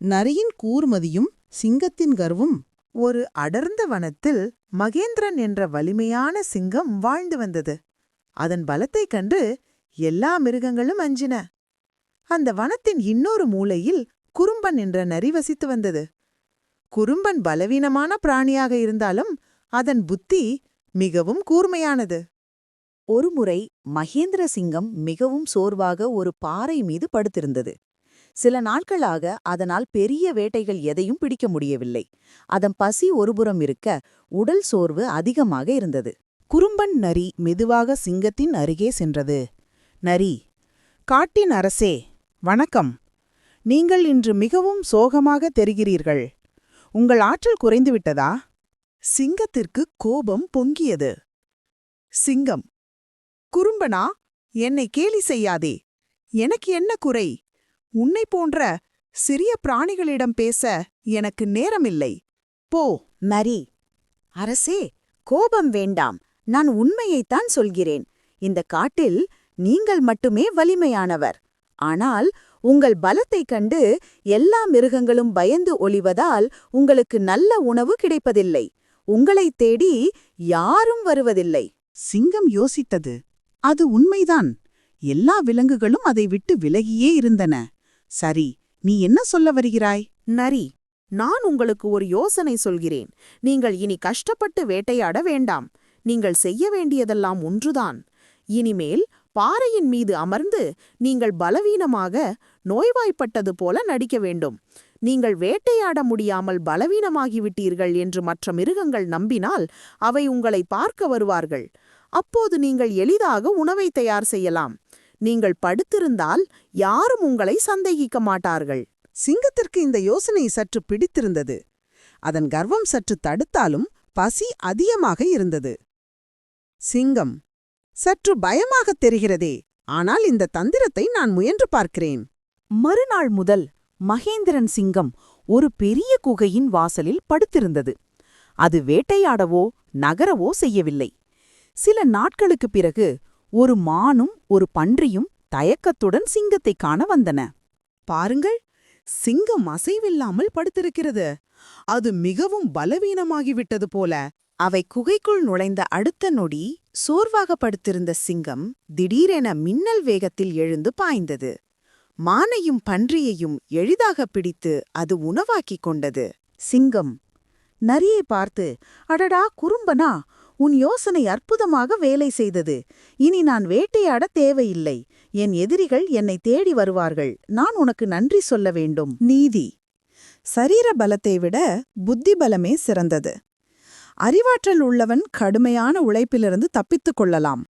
நரியின் கூர்மதியும் சிங்கத்தின் கர்வும் ஒரு அடர்ந்த வனத்தில் மகேந்திரன் என்ற வலிமையான சிங்கம் வாழ்ந்து வந்தது. அதன் பலத்தைக் கண்டு எல்லா மிருகங்களும் அஞ்சின. அந்த வனத்தின் இன்னொரு மூலையில் குறும்பன் என்ற நரி வசித்து வந்தது. குறும்பன் பலவீனமான பிராணியாக இருந்தாலும் அதன் புத்தி மிகவும் கூர்மையானது. ஒருமுறை மகேந்திர சிங்கம் மிகவும் சோர்வாக ஒரு பாறை மீது படுத்திருந்தது. சில நாட்களாக அதனால் பெரிய வேட்டைகள் எதையும் பிடிக்க முடியவில்லை. அதன் பசி ஒருபுறம் இருக்க உடல் சோர்வு அதிகமாக இருந்தது. குறும்பன் நரி மெதுவாக சிங்கத்தின் அருகே சென்றது. நரி காட்டின் அரசே வணக்கம். நீங்கள் இன்று மிகவும் சோகமாக தெரிகிறீர்கள். உங்கள் ஆற்றல் குறைந்துவிட்டதா சிங்கத்திற்கு கோபம் பொங்கியது. சிங்கம் குறும்பனா என்னை கேலி செய்யாதே. எனக்கு என்ன குறை? உன்னை போன்ற சிறிய பிராணிகளிடம் பேச எனக்கு நேரமில்லை. போ மரி அரசே கோபம் வேண்டாம். நான் உண்மையைத்தான் சொல்கிறேன். இந்த காட்டில் நீங்கள் மட்டுமே வலிமையானவர். ஆனால் உங்கள் பலத்தைக் கண்டு எல்லா மிருகங்களும் பயந்து ஒளிவதால் உங்களுக்கு நல்ல உணவு கிடைப்பதில்லை. உங்களைத் தேடி யாரும் வருவதில்லை. சிங்கம் யோசித்தது. அது உண்மைதான். எல்லா விலங்குகளும் அதை விட்டு விலகியே இருந்தன. சரி நீ என்ன சொல்ல வருகிறாய்? நரி நான் உங்களுக்கு ஒரு யோசனை சொல்கிறேன். நீங்கள் இனி கஷ்டப்பட்டு வேட்டையாட வேண்டாம். நீங்கள் செய்ய வேண்டியதெல்லாம் ஒன்றுதான். இனிமேல் பாறையின் மீது அமர்ந்து நீங்கள் பலவீனமாக நோய்வாய்ப்பட்டது போல நடிக்க வேண்டும். நீங்கள் வேட்டையாட முடியாமல் பலவீனமாகிவிட்டீர்கள் என்று மற்ற மிருகங்கள் நம்பினால் அவை உங்களை பார்க்க வருவார்கள். அப்போது நீங்கள் எளிதாக உணவை தயார் செய்யலாம். நீங்கள் படுத்திருந்தால் யாரும் உங்களை சந்தேகிக்க மாட்டார்கள். சிங்கத்திற்கு இந்த யோசனை சற்று பிடித்திருந்தது. அதன் கர்வம் சற்று தடுத்தாலும் பசி அதிகமாக இருந்தது. சிங்கம் சற்று பயமாகத் தெரிகிறதே ஆனால் இந்த தந்திரத்தை நான் முயன்று பார்க்கிறேன். மறுநாள் முதல் மகேந்திரன் சிங்கம் ஒரு பெரிய குகையின் வாசலில் படுத்திருந்தது. அது வேட்டையாடவோ நகரவோ செய்யவில்லை. சில நாட்களுக்குப் பிறகு ஒரு மானும் ஒரு பன்றியும் தயக்கத்துடன் சிங்கத்தைக் காண வந்தன. பாருங்கள் சிங்கம் அசைவில்லாமல் படுத்திருக்கிறது. அது மிகவும் பலவீனமாகிவிட்டது போல. அவை குகைக்குள் நுழைந்த அடுத்த நொடி சோர்வாக படுத்திருந்த சிங்கம் திடீரென மின்னல் வேகத்தில் எழுந்து பாய்ந்தது. மானையும் பன்றியையும் எளிதாக பிடித்து அது உணவாக்கிக் கொண்டது. சிங்கம் நரியை பார்த்து அடடா குறும்பனா? உன் யோசனை அற்புதமாக வேலை செய்தது. இனி நான் வேட்டையாட தேவையில்லை. என் எதிரிகள் என்னை தேடி வருவார்கள். நான் உனக்கு நன்றி சொல்ல வேண்டும். நீதி. சரீர பலத்தை விட புத்தி பலமே சிறந்தது. அறிவாற்றல் உள்ளவன் கடுமையான உழைப்பிலிருந்து தப்பித்துக் கொள்ளலாம்.